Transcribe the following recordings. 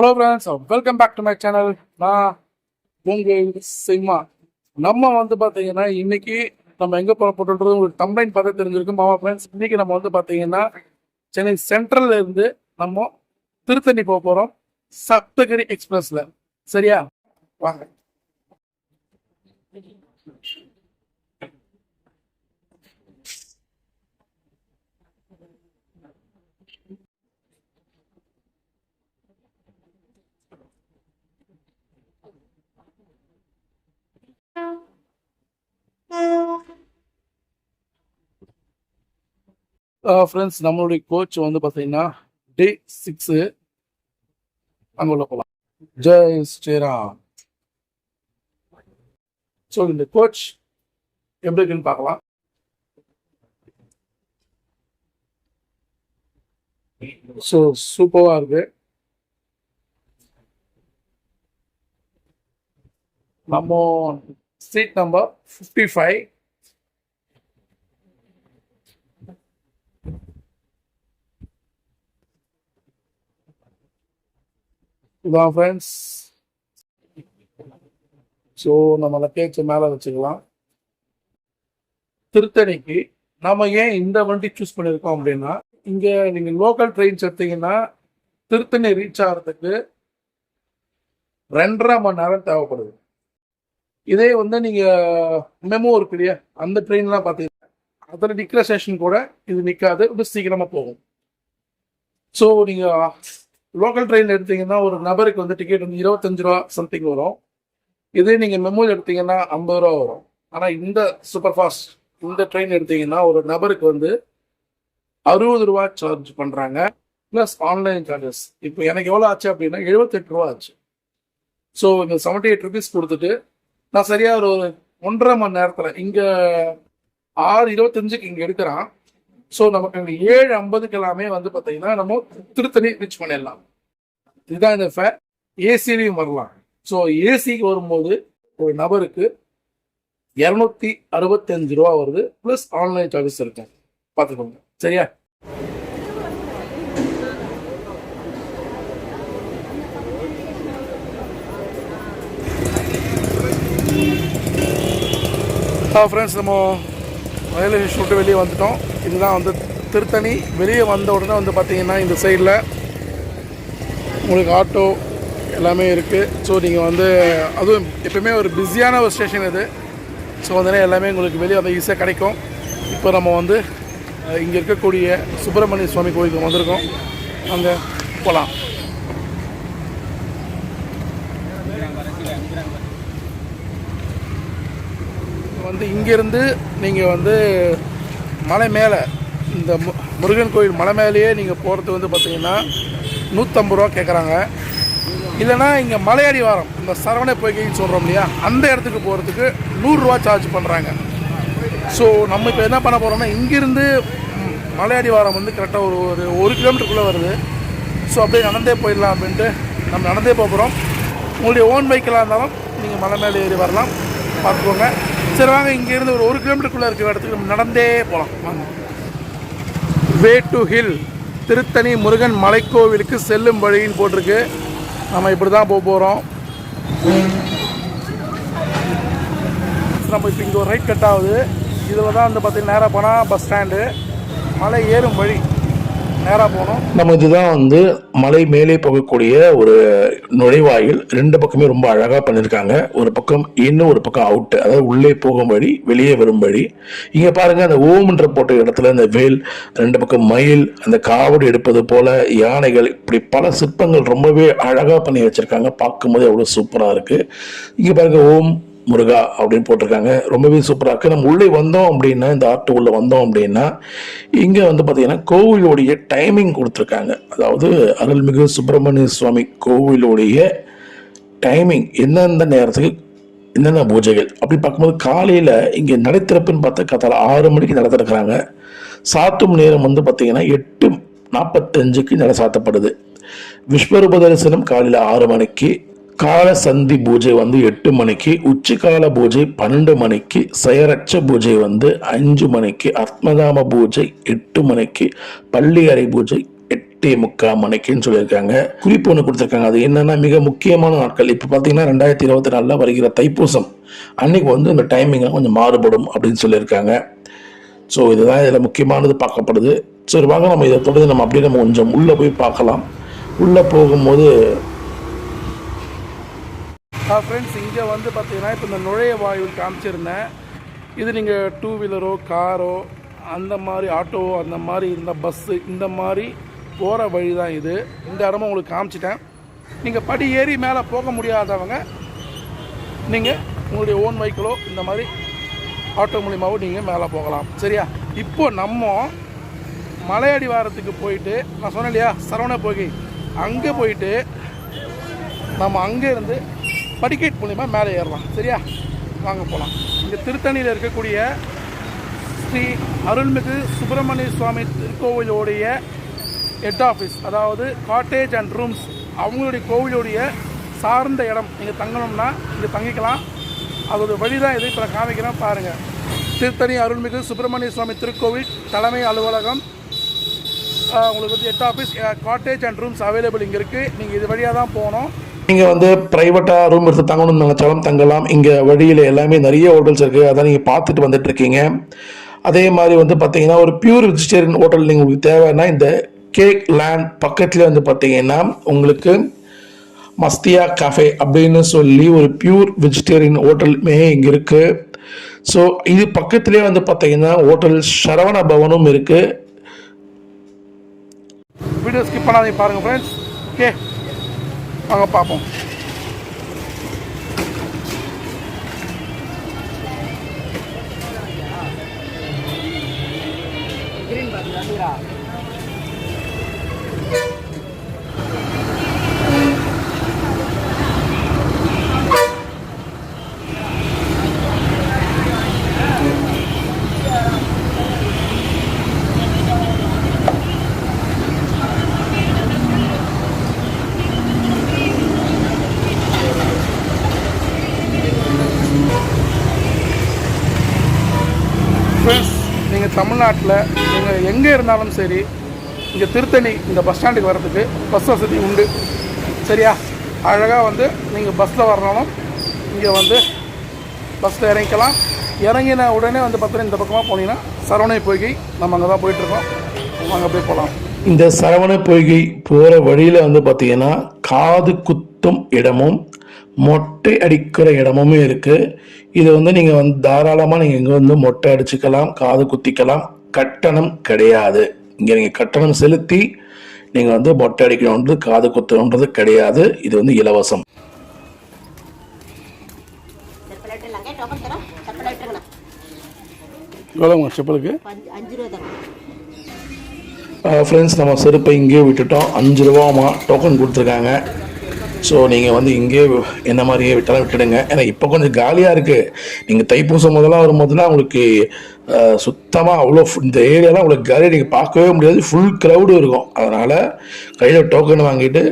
Hello friends welcome back to my channel நான் உங்கள் சிம்மா. நம்ம வந்து பார்த்தீங்கன்னா இன்னைக்கு நம்ம எங்கே போகிற போட்டுன்றது உங்களுக்கு கம்ப்ளைண்ட் பார்த்து தெரிஞ்சிருக்கும். மாமா ஃப்ரெண்ட்ஸ் இன்னைக்கு நம்ம வந்து பார்த்தீங்கன்னா சென்னை சென்ட்ரல்ல இருந்து நம்ம திருத்தணி போக போகிறோம் சப்தகிரி எக்ஸ்பிரஸ்ல சரியா? வாங்க. ஃப்ரெண்ட்ஸ் நம்மளுடைய கோச் வந்து பார்த்தீங்கன்னா டே சிக்ஸு அங்கே உள்ள போகலாம் ஜெய் ஸ்ரீராம். ஸோ இந்த கோச் எப்படி இருக்குன்னு பார்க்கலாம். ஸோ சூப்பராக இருக்கு. நம்ம சீட் நம்பர் ஃபிஃப்டி ஃபைவ் இதான் ஃப்ரெண்ட்ஸ் ஸோ நம்ம பேச்சு மேலே வச்சுக்கலாம். திருத்தணிக்கு நம்ம ஏன் இந்த வண்டி சூஸ் பண்ணியிருக்கோம் அப்படின்னா இங்கே நீங்கள் லோக்கல் ட்ரெயின்ஸ் எடுத்தீங்கன்னா திருத்தணி ரீச் ஆகிறதுக்கு ரெண்டரை மணி நேரம் தேவைப்படுது. இதே வந்து நீங்கள் மெமோ இருக்கு இல்லையா? அந்த ட்ரெயின்லாம் பார்த்தீங்கன்னா அதில் நிற்கிற ஸ்டேஷன் கூட இது நிற்காது இது சீக்கிரமாக போகும். ஸோ நீங்கள் லோக்கல் ட்ரெயின் எடுத்தீங்கன்னா ஒரு நபருக்கு வந்து டிக்கெட் வந்து இருபத்தஞ்சு ரூபா சம்திங் வரும். இதே நீங்கள் மெமோல் எடுத்தீங்கன்னா ஐம்பது ரூபா வரும். ஆனால் இந்த சூப்பர் ஃபாஸ்ட் இந்த ட்ரெயின் எடுத்தீங்கன்னா ஒரு நபருக்கு வந்து அறுபது ரூபா சார்ஜ் பண்ணுறாங்க ப்ளஸ் ஆன்லைன் சார்ஜஸ் இப்போ எனக்கு எவ்வளோ ஆச்சு அப்படின்னா எழுபத்தெட்டு ரூபா ஆச்சு. ஸோ இந்த செவன்ட்டி எயிட் ருபீஸ் கொடுத்துட்டு நான் சரியாக ஒரு ஒன்றரை மணி நேரத்தில் இங்கே ஆறு இருபத்தஞ்சுக்கு இங்கே எடுக்கிறான். ஸோ நமக்கு ஏழு ஐம்பதுக்கு எல்லாமே வந்து பார்த்தீங்கன்னா நம்ம திருத்தணி ரீச் பண்ணிடலாம். இதுதான் இந்த ஃபேர் ஏசிலையும் வரலாம் ஸோ ஏசிக்கு வரும்போது ஒரு நபருக்கு இரநூத்தி அறுபத்தஞ்சு ரூபா வருது ப்ளஸ் ஆன்லைன் சார்ஜஸ் இருக்கு. பார்த்துக்கோங்க. சரியா? ஃப்ரெண்ட்ஸ் நம்ம ரயில்வே ஸ்டேஷன் விட்டு வெளியே வந்துட்டோம். இதுதான் வந்து திருத்தணி. வெளியே வந்த உடனே வந்து பார்த்தீங்கன்னா இந்த சைடில் உங்களுக்கு ஆட்டோ எல்லாமே இருக்குது ஸோ நீங்கள் வந்து அதுவும் எப்போயுமே ஒரு பிஸியான ஒரு ஸ்டேஷன் இது. ஸோ வந்து எல்லாமே உங்களுக்கு வெளியே வந்து ஈஸியாக கிடைக்கும். இப்போ நம்ம வந்து இங்கே இருக்கக்கூடிய சுப்பிரமணிய சுவாமி கோயிலுக்கு வந்திருக்கோம். அங்கே போகலாம் வந்து இங்கேருந்து நீங்கள் வந்து மலை மேலே இந்த மு- முருகன் கோயில் மலை மேலேயே நீங்கள் போகிறது வந்து பார்த்தீங்கன்னா நூற்றம்பது ரூபா கேட்குறாங்க இல்லைனா இங்கே மலையடி வாரம் இந்த சரவணை பொய்கைன்னு சொல்கிறோம் இல்லையா? அந்த இடத்துக்கு போகிறதுக்கு நூறுரூவா சார்ஜ் பண்ணுறாங்க ஸோ நம்ம இப்போ என்ன பண்ண போகிறோம்னா இங்கேருந்து ம், மலையடி வாரம் வந்து கரெக்டாக ஒரு ஒரு ஒரு கிலோமீட்டருக்குள்ளே வருது. ஸோ அப்படியே நடந்தே போயிடலாம் அப்படின்ட்டு நம்ம நடந்தே போக போகிறோம் உங்களுடைய ஓன் பைக்கெலாம் இருந்தாலும் நீங்கள் மலை மேலே ஏறி வரலாம். பார்த்துக்கோங்க. சரி வாங்க இங்கேருந்து ஒரு ஒரு கிலோமீட்டருக்குள்ளே இருக்கிற இடத்துக்கு நம்ம நடந்தே போகலாம் வாங்க. Way to hill Tiruttani Murugan மலைக்கோவிலுக்கு செல்லும் வழின்னு போட்டிருக்கு. நம்ம இப்படி தான் போக போகிறோம் நம்ம இப்போ இங்கே ஒரு ரைட் கட் ஆகுது. இதில் தான் வந்து பார்த்தீங்கன்னா நேராக போனால் பஸ் ஸ்டாண்டு மலை ஏறும் வழி. நேராக போனோம் நம்ம இதுதான் வந்து மலை மேலே போகக்கூடிய ஒரு நுழைவாயில். ரெண்டு பக்கமே ரொம்ப அழகாக பண்ணியிருக்காங்க ஒரு பக்கம் இன்னும் ஒரு பக்கம் அவுட்டு அதாவது உள்ளே போகும் வழி வெளியே வரும் வழி இங்கே பாருங்க அந்த ஓம்ன்ற போட்ட இடத்துல அந்த வேல் ரெண்டு பக்கம் மயில் அந்த காவடி எடுப்பது போல யானைகள் இப்படி பல சிற்பங்கள் ரொம்பவே அழகாக பண்ணி வச்சுருக்காங்க. பார்க்கும்போது அவ்வளோ சூப்பராக இருக்குது இங்கே பாருங்க ஓம் முருகா அப்படின்னு போட்டிருக்காங்க. ரொம்பவே சூப்பராக இருக்குது நம்ம உள்ளே வந்தோம் அப்படின்னா இந்த ஆர்ட் உள்ளே வந்தோம் அப்படின்னா இங்கே வந்து பார்த்திங்கன்னா கோவிலுடைய டைமிங் கொடுத்துருக்காங்க. அதாவது அருள்மிகு சுப்பிரமணிய சுவாமி கோவிலுடைய டைமிங் எந்தெந்த நேரத்துக்கு என்னென்ன பூஜைகள் அப்படி பார்க்கும்போது காலையில் இங்கே நடைத்திறப்புன்னு பார்த்தா கத்தால ஆறு மணிக்கு நடை திறக்கிறாங்க சாத்தும் நேரம் வந்து பார்த்திங்கன்னா எட்டு நாற்பத்தஞ்சுக்கு நடை சாத்தப்படுது. விஸ்வரூப தரிசனம் காலையில் ஆறு மணிக்கு கால சந்தி பூஜை வந்து எட்டு மணிக்கு உச்சிகால பூஜை பன்னெண்டு மணிக்கு செயரட்ச பூஜை வந்து அஞ்சு மணிக்கு அத்மதாம பூஜை எட்டு மணிக்கு பள்ளி அறை பூஜை எட்டே முக்கால் மணிக்குன்னு சொல்லியிருக்காங்க. குறிப்பு ஒன்று கொடுத்துருக்காங்க. அது என்னென்னா மிக முக்கியமான நாட்கள். இப்போ பார்த்தீங்கன்னா ரெண்டாயிரத்தி இருபத்தி நாலில் வருகிற தைப்பூசம். அன்னைக்கு வந்து இந்த டைமிங்லாம் கொஞ்சம் மாறுபடும் அப்படின்னு சொல்லியிருக்காங்க. ஸோ இதுதான் இதில் முக்கியமானது பார்க்கப்படுது. சரி வாங்க நம்ம இதை தொடர்ந்து நம்ம அப்படியே நம்ம கொஞ்சம் உள்ளே போய் பார்க்கலாம். உள்ளே போகும்போது ஃப்ரெண்ட்ஸ் இங்கே வந்து பார்த்தீங்கன்னா இப்போ இந்த நுழைய வாயில் காமிச்சிருந்தேன். இது நீங்கள் டூ வீலரோ காரோ அந்த மாதிரி ஆட்டோவோ அந்த மாதிரி இருந்த பஸ்ஸு இந்த மாதிரி போகிற வழி தான் இது. இந்த இடமும் உங்களுக்கு காமிச்சிட்டேன். நீங்கள் படி ஏறி மேலே போக முடியாதவங்க நீங்கள் உங்களுடைய ஓன் வெஹிக்கிளோ இந்த மாதிரி ஆட்டோ மூலியமாகவும் நீங்கள் மேலே போகலாம். சரியா? இப்போ நம்ம மலையடி வாரத்துக்கு போயிட்டு நான் சொன்னேன் இல்லையா சரவண போகி. அங்கே போயிட்டு நம்ம அங்கேருந்து படிக்கட் மூலிமா மேலே ஏறலாம். சரியா? வாங்க போகலாம் இங்கே திருத்தணியில் இருக்கக்கூடிய ஸ்ரீ அருள்மிகு சுப்பிரமணிய சுவாமி திருக்கோவிலுடைய ஹெட் ஆஃபீஸ் அதாவது காட்டேஜ் அண்ட் ரூம்ஸ் அவங்களுடைய கோவிலுடைய சார்ந்த இடம். நீங்கள் தங்கணும்னா இங்கே தங்கிக்கலாம். அதோட வழி தான் இது இப்போ நான் காமிக்கிறேன். பாருங்கள் திருத்தணி அருள்மிகு சுப்பிரமணிய சுவாமி திருக்கோவில் தலைமை அலுவலகம். உங்களுக்கு வந்து head office cottage and rooms available இங்கே இருக்குது நீங்கள் இது வழியாக தான் போகணும். நீங்கள் வந்து ப்ரைவேட்டாக ரூம் எடுத்து தங்கணும்னு நினச்சாலும் தங்கலாம். இங்கே வழியில் எல்லாமே நிறைய ஹோட்டல்ஸ் இருக்குது அதான் நீங்கள் பார்த்துட்டு வந்துட்டு இருக்கீங்க. அதே மாதிரி வந்து பார்த்தீங்கன்னா ஒரு பியூர் வெஜிடேரியன் ஹோட்டல் நீங்கள் உங்களுக்கு தேவைன்னா இந்த கேக் லேண்ட் பக்கத்தில் வந்து பார்த்தீங்கன்னா உங்களுக்கு மஸ்தியா கஃபே அப்படின்னு சொல்லி ஒரு பியூர் வெஜிடேரியன் ஹோட்டலுமே இங்கே இருக்குது ஸோ இது பக்கத்துலேயே வந்து பார்த்தீங்கன்னா ஹோட்டல் சரவண பவனும் இருக்குது வீடியோ ஸ்கிப் பண்ணாதீங்க பாருங்கள் ஃப்ரெண்ட்ஸ் ஓகே வாங்க பார்ப்போம். ஃப்ரெண்ட்ஸ் நீங்கள் தமிழ்நாட்டில் நீங்கள் எங்கே இருந்தாலும் சரி இங்கே திருத்தணி இந்த பஸ் ஸ்டாண்டுக்கு வர்றதுக்கு பஸ் வசதி உண்டு. சரியா? அழகாக வந்து நீங்கள் பஸ்ஸில் வரணும். இங்கே வந்து பஸ்ஸில் இறங்கிக்கலாம். இறங்கின உடனே வந்து பார்த்தீங்கன்னா இந்த பக்கமாக போனீங்கன்னா சரவணை பொய்கை நம்ம அங்கே தான் போயிட்டுருக்கோம் அங்கே போய் போகலாம் இந்த சரவண பொய்கை போகிற வழியில் வந்து பார்த்தீங்கன்னா காது குத்தும் இடமும் மொட்டை அடிக்கிற இடமுமே இருக்குது இது வந்து நீங்கள் வந்து தாராளமாக நீங்கள் இங்கே வந்து மொட்டை அடிச்சுக்கலாம் காது குத்திக்கலாம். கட்டணம் கிடையாது. இங்கே நீங்கள் கட்டணம் செலுத்தி நீங்கள் வந்து மொட்டை அடிக்கணுன்றது காது குத்தணுன்றது கிடையாது. இது வந்து இலவசம். எவ்வளோங்க செப்பலுக்கு? ஃப்ரெண்ட்ஸ் நம்ம செருப்பை இங்கேயே விட்டுட்டோம். அஞ்சு ரூபாமா டோக்கன் கொடுத்துருக்காங்க. ஸோ நீங்கள் வந்து இங்கேயே என்ன மாதிரியே விட்டாலும் விட்டுடுங்க. ஏன்னா இப்போ கொஞ்சம் காலியாக இருக்குது நீங்கள் தைப்பூசம் முதல்ல வரும்போதுலாம் உங்களுக்கு சுத்தமாக அவ்வளோ இந்த ஏரியாலாம் உங்களுக்கு காலியாக நீங்கள் பார்க்கவே முடியாது. ஃபுல் க்ரௌடு இருக்கும். அதனால் கையில் டோக்கன் வாங்கிட்டு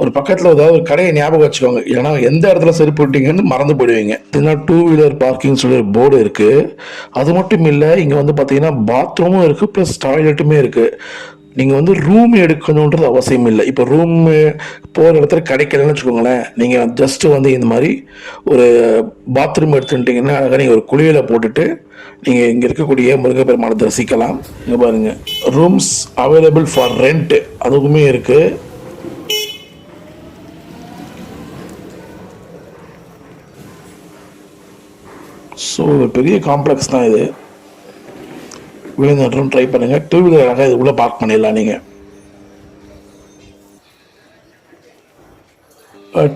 ஒரு பக்கத்தில் ஏதாவது ஒரு கடையை ஞாபகம் வச்சுக்கோங்க. ஏன்னா எந்த இடத்துல செருப்பு விட்டீங்கன்னு மறந்து போயிடுவீங்க. இதனால் டூ வீலர் பார்க்கிங் சொல்லி ஒரு போர்டு இருக்குது அது மட்டும் இல்லை இங்கே வந்து பார்த்தீங்கன்னா பாத்ரூமும் இருக்குது ப்ளஸ் டாய்லெட்டுமே இருக்குது நீங்கள் வந்து ரூம் எடுக்கணுன்றது அவசியம் இல்லை இப்போ ரூம் போகிற இடத்துல கிடைக்கலன்னு வச்சுக்கோங்களேன். நீங்கள் ஜஸ்ட்டு வந்து இந்த மாதிரி ஒரு பாத்ரூம் எடுத்துட்டிங்கன்னா அழகாக நீங்கள் ஒரு குளியலை போட்டுட்டு நீங்கள் இங்கே இருக்கக்கூடிய முருகப்பெருமானை தரிசிக்கலாம். இங்கே பாருங்கள் ரூம்ஸ் அவைலபிள் ஃபார் ரெண்ட் அதுவுமே இருக்குது ஸோ பெரிய காம்ப்ளெக்ஸ் தான் இது. விழுந்துட்டும் ட்ரை பண்ணுங்கள் டூ வீலராக இது உள்ளே பார்க் பண்ணிடலாம் நீங்கள்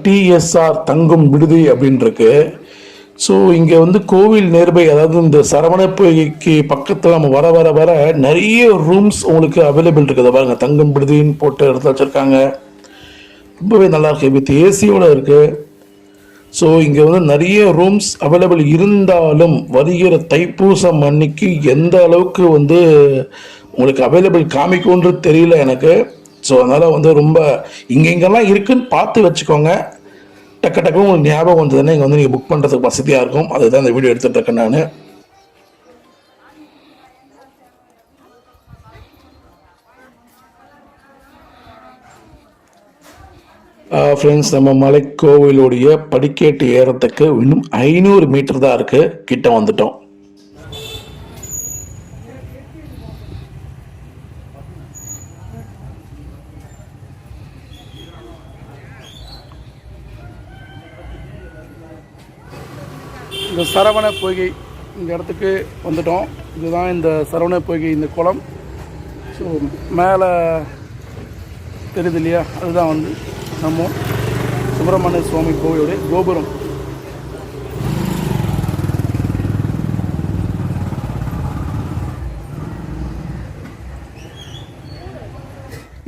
டிஎஸ்ஆர் தங்கும் விடுதி அப்படின்னு இருக்கு ஸோ இங்கே வந்து கோவில் நேர்பை அதாவது இந்த சரவண பக்கத்தில் நம்ம வர வர வர நிறைய ரூம்ஸ் உங்களுக்கு அவைலபிள் இருக்குது. பாருங்க தங்கும் விடுதின்னு போட்டு இடத்துல வச்சுருக்காங்க. ரொம்பவே நல்லா இருக்கு. வித் ஏசியோட இருக்குது ஸோ இங்கே வந்து நிறைய ரூம்ஸ் அவைலபிள் இருந்தாலும் வருகிற தைப்பூசம் அன்னைக்கு எந்த அளவுக்கு வந்து உங்களுக்கு அவைலபிள் காமிக்கும்ன்றது தெரியல எனக்கு. ஸோ அதனால் வந்து ரொம்ப இங்கே இங்கெல்லாம் இருக்குன்னு பார்த்து வச்சுக்கோங்க. டக்கு டக்கு உங்களுக்கு ஞாபகம் வந்ததுன்னா இங்கே வந்து நீங்கள் புக் பண்ணுறதுக்கு வசதியாக இருக்கும். அதுதான் இந்த வீடியோ எடுத்துகிட்டு இருக்கேன் நான். ஃப்ரெண்ட்ஸ் நம்ம மலைக்கோவிலுடைய படிக்கேட்டு ஏறத்துக்கு இன்னும் ஐநூறு மீட்டர் தான் இருக்கு. கிட்ட வந்துட்டோம். இந்த சரவண பொய்கை இந்த இடத்துக்கு வந்துட்டோம். இதுதான் இந்த சரவண பொய்கை இந்த குளம். ஸோ மேலே தெரியுது இல்லையா? அதுதான் வந்து நம்ம சுப்பிரமணிய சுவாமி கோவிலுடைய கோபுரம்.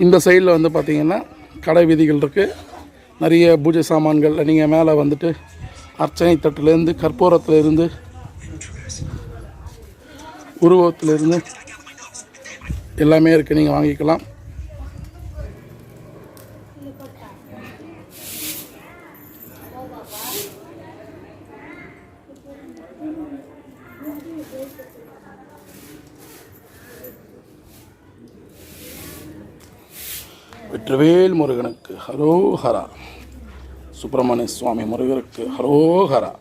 இந்த சைடில் வந்து பார்த்திங்கன்னா கடை வீதிகள் இருக்குது நிறைய பூஜை சாமான்கள் நீங்கள் மேலே வந்துட்டு அர்ச்சனை தட்டுலேருந்து கற்பூரத்துலேருந்து உருவத்திலேருந்து எல்லாமே இருக்குது நீங்கள் வாங்கிக்கலாம். வெற்றிவேல் முருகனுக்கு ஹரோஹரா. சுப்பிரமணிய சுவாமி முருகருக்கு ஹரோஹரா.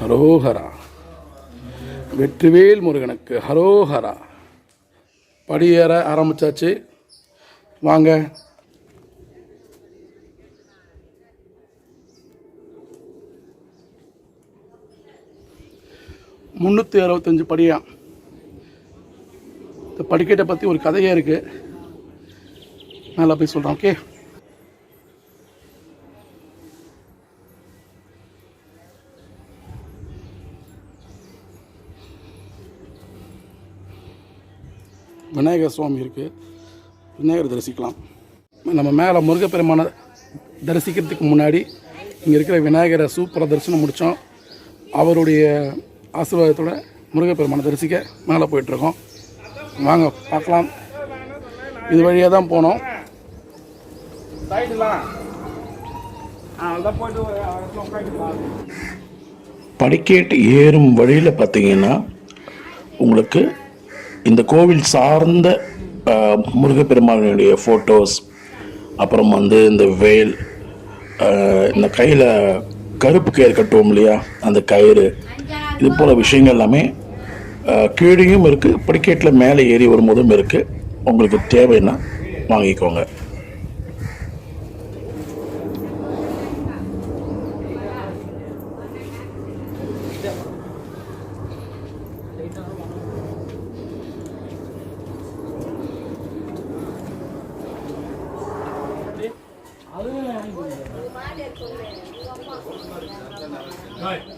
ஹரோஹரா. வெற்றிவேல் முருகனுக்கு ஹரோஹரா. படியேற ஆரம்பித்தாச்சு வாங்க. முந்நூற்றி அறுபத்தஞ்சு படியா. இந்த படிக்கட்டை பற்றி ஒரு கதையே இருக்குது மேலே போய் சொல்கிறேன் ஓகே விநாயகர் சுவாமி இருக்குது விநாயகர் தரிசிக்கலாம். நம்ம மேலே முருகப்பெருமானை தரிசிக்கிறதுக்கு முன்னாடி இங்கே இருக்கிற விநாயகரை சூப்பராக தரிசனம் முடித்தோம் அவருடைய ஆசீர்வாதத்தோட முருகப்பெருமானை தரிசிக்க மேலே போயிட்டுருக்கோம். வாங்க பார்க்கலாம். இது வழியாக தான் போனோம். படிக்கேட்டு ஏறும் வழியில் பார்த்தீங்கன்னா உங்களுக்கு இந்த கோவில் சார்ந்த முருகப்பெருமானுடைய ஃபோட்டோஸ் அப்புறம் வந்து இந்த வேல் இந்த கையில் கருப்பு கயிறு கட்டுவோம் இல்லையா? அந்த கயிறு. இது போல் விஷயங்கள் எல்லாமே கீழேயும் இருக்குது படிக்கட்டில் மேலே ஏறி வரும்போதும் இருக்குது உங்களுக்கு தேவைன்னா வாங்கிக்கோங்க Right.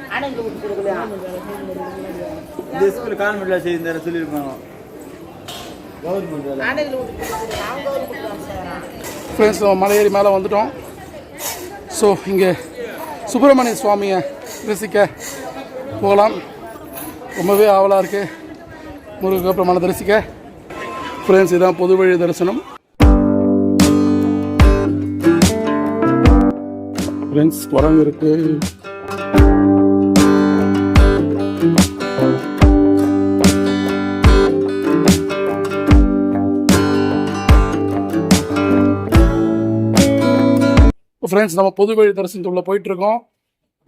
இந்த ஸ்கூல் சொல்லியிருப்பாங்க. கொடுக்குறாங்க ஃப்ரெண்ட்ஸ் நம்ம மலை ஏறி மேலே வந்துட்டோம். ஸோ இங்கே சுப்பிரமணிய சுவாமியை தரிசிக்க போகலாம். ரொம்பவே ஆவலாக இருக்குது முருகப்பெருமானை தரிசிக்க. ஃப்ரெண்ட்ஸ் இதான் பொது வழி தரிசனம். ஃப்ரெண்ட்ஸ் குரங்கு இருக்குது ஃப்ரெண்ட்ஸ் நம்ம பொது வழி தரிசனத்துள்ள போயிட்டு இருக்கோம்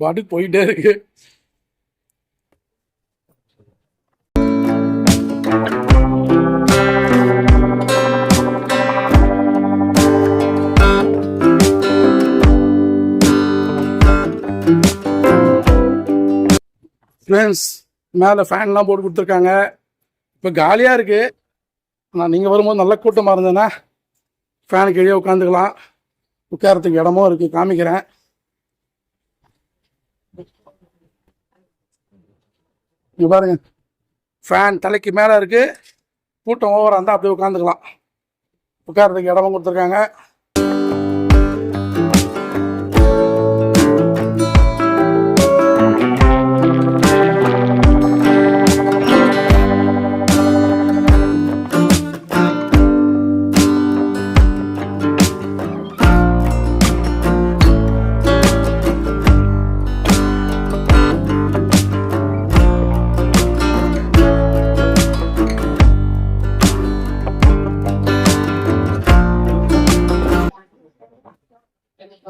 பாட்டுக்கு போயிட்டே இருக்கு. ஃப்ரெண்ட்ஸ் மேலே ஃபேன்லாம் போட்டு கொடுத்துருக்காங்க. இப்போ காலியாக இருக்குது ஆனால் நீங்கள் வரும்போது நல்ல கூட்டமாக இருந்ததுன்னா ஃபேனுக்கு கீழே உட்காந்துக்கலாம். உட்காரத்துக்கு இடமும் இருக்கு காமிக்கிறேன். இங்க பாருங்க. ஃபேன் தலைக்கு மேலே இருக்கு. கூட்டம் ஓவராக இருந்தால் அப்படியே உட்காந்துக்கலாம் உட்கார்றதுக்கு இடமும் கொடுத்துருக்காங்க.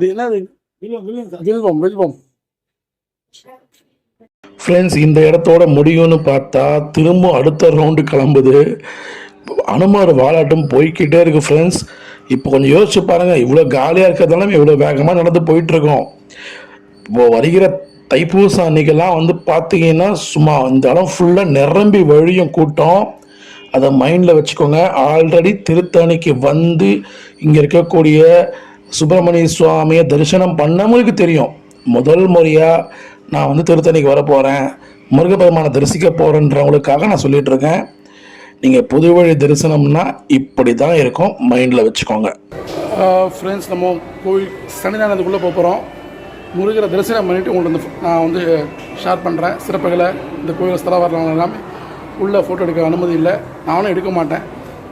இது என்னது வில்வம் வில்வம் ஃப்ரெண்ட்ஸ் இந்த இடத்தோட முடியும்னு பார்த்தா திரும்ப அடுத்த ரவுண்டு கிளம்புது. அனுமார் வாலாட்டம் போய்க்கிட்டே இருக்கு ஃப்ரெண்ட்ஸ் இப்போ கொஞ்சம் யோசிச்சு பாருங்க இவ்வளோ காலியாக இருக்கிறதால இவ்வளோ வேகமாக நடந்து போயிட்டு இருக்கோம் இப்போ வருகிற தைப்பூசம் அன்னைக்கெல்லாம் வந்து பார்த்தீங்கன்னா சும்மா இந்த இடம் ஃபுல்லாக நிரம்பி வழியும் கூட்டம். அதை மைண்டில் வச்சுக்கோங்க. ஆல்ரெடி திருத்தணிக்கு வந்து இங்கே இருக்கக்கூடிய சுப்பிரமணிய சுவாமியை தரிசனம் பண்ணவங்களுக்கு தெரியும். முதல் முறையாக நான் வந்து திருத்தணிக்கு வரப்போகிறேன் முருகப்பெருமானை தரிசிக்க போகிறேன்றவங்களுக்காக நான் சொல்லிகிட்ருக்கேன் இருக்கேன் நீங்கள் புது வழி தரிசனம்னா இப்படி தான் இருக்கும். மைண்டில் வச்சுக்கோங்க. ஃப்ரெண்ட்ஸ் நம்ம கோவில் சன்னிதானத்துக்குள்ளே போக போகிறோம் முருகரை தரிசனம் பண்ணிவிட்டு உங்களுக்கு வந்து நான் வந்து ஷேர் பண்ணுறேன் சிறப்புகளை இந்த கோயில் ஸ்தல வரலாம் எல்லாமே. உள்ளே ஃபோட்டோ எடுக்க அனுமதி இல்லை. நானும் எடுக்க மாட்டேன்.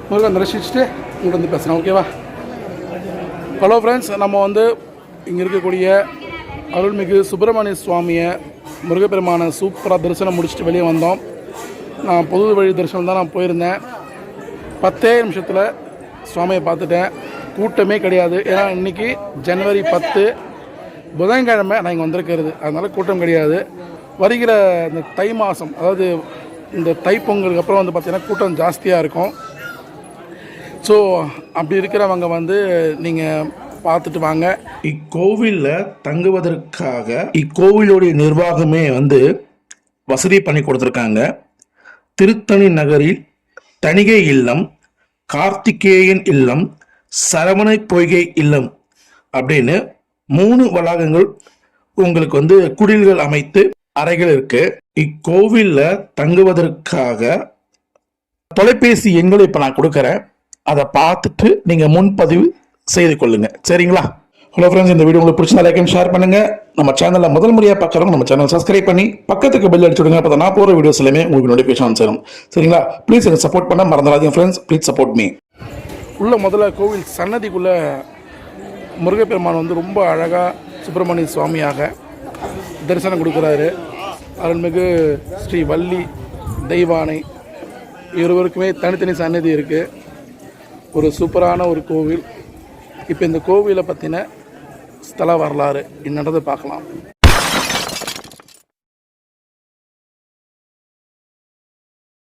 முருகன் தரிசிச்சுட்டு உங்கள்கிட்ட வந்து பேசுகிறேன் ஓகேவா ஹலோ ஃப்ரெண்ட்ஸ் நம்ம வந்து இங்கே இருக்கக்கூடிய அருள்மிகு சுப்பிரமணிய சுவாமியை முருகப்பெருமான சூப்பராக தரிசனம் முடிச்சுட்டு வெளியே வந்தோம். நான் பொது வழி தரிசனம் தான் நான் போயிருந்தேன். பத்தே நிமிஷத்தில் சுவாமியை பார்த்துட்டேன். கூட்டமே கிடையாது. ஏன்னா இன்னைக்கு ஜனவரி பத்து. புதன்கிழமை நான் இங்கே வந்திருக்கிறது. அதனால் கூட்டம் கிடையாது. வருகிற இந்த தை மாதம் அதாவது இந்த தைப்பொங்கலுக்கு அப்புறம் வந்து பார்த்திங்கன்னா கூட்டம் ஜாஸ்தியாக இருக்கும். ஸோ அப்படி இருக்கிறவங்க வந்து நீங்கள் பார்த்துட்டு வாங்க. இக்கோவிலில் தங்குவதற்காக இக்கோவிலுடைய நிர்வாகமே வந்து வசதி பண்ணி கொடுத்துருக்காங்க. திருத்தணி நகரில் தணிகை இல்லம் கார்த்திகேயன் இல்லம் சரவண பொய்கை இல்லம் அப்படின்னு மூணு வளாகங்கள் உங்களுக்கு வந்து குடில்கள் அமைத்து அறைகள் இருக்கு. இக்கோவிலில் தங்குவதற்காக தொலைபேசி எண்களை இப்போ நான் கொடுக்குறேன். அதை பார்த்துட்டு நீங்கள் முன்பதிவு செய்து கொள்ளுங்க. சரிங்களா? ஹலோ ஃப்ரெண்ட்ஸ் இந்த வீடியோ உங்களுக்கு பிடிச்சா லைக் அண்ட் ஷேர் பண்ணுங்க. நம்ம சேனலில் முதல் முறையாக பார்க்குறவங்க நம்ம சேனல் சப்ஸ்கிரைப் பண்ணி பக்கத்துக்கு பெல் அடிச்சு விடுங்க அப்போ நான் போகிற வீடியோஸ் எல்லாமே உங்களுக்கு நோட்டிஃபிகேஷன் சேரும் சரிங்களா? ப்ளீஸ் எனக்கு சப்போர்ட் பண்ண மறந்துடாதீங்க ஃப்ரெண்ட்ஸ் ப்ளீஸ் சப்போர்ட் மீ உள்ள முதல்ல கோவில் சன்னதிக்குள்ளே முருகப்பெருமான் வந்து ரொம்ப அழகாக சுப்பிரமணிய சுவாமியாக தரிசனம் கொடுக்குறாரு. அருள்மிகு ஸ்ரீ வள்ளி தெய்வானை. இருவருக்குமே தனித்தனி சன்னதி இருக்குது ஒரு சூப்பரான ஒரு கோவில். இப்போ இந்த கோவிலை பற்றின ஸ்தல வரலாறு என்னன்றதை பார்க்கலாம்.